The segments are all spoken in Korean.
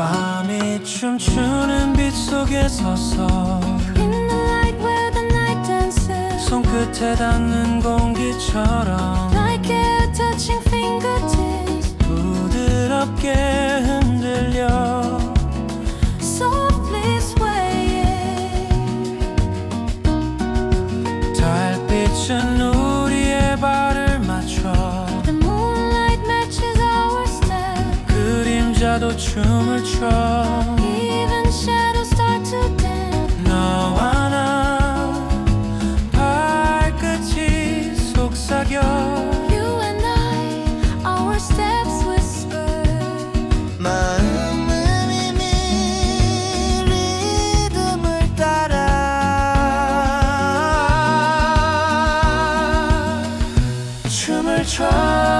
밤이 춤추는 빛 속에 서서 In the light where the night dances 손끝에 닿는 공기처럼 그림자도 춤을 춰 Even shadows start to dance 너와 나 발끝이 속삭여 You and I, our steps whisper 마음은 이미 리듬을 따라 춤을 춰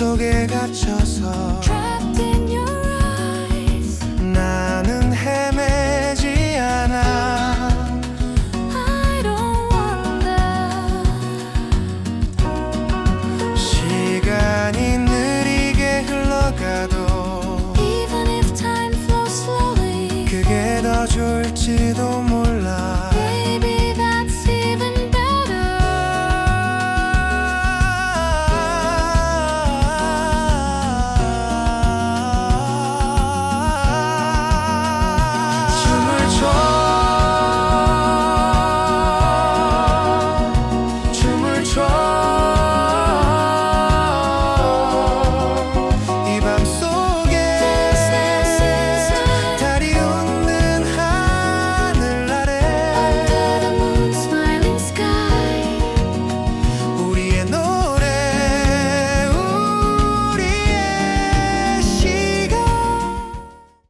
속에 갇혀서 좋을지도 몰라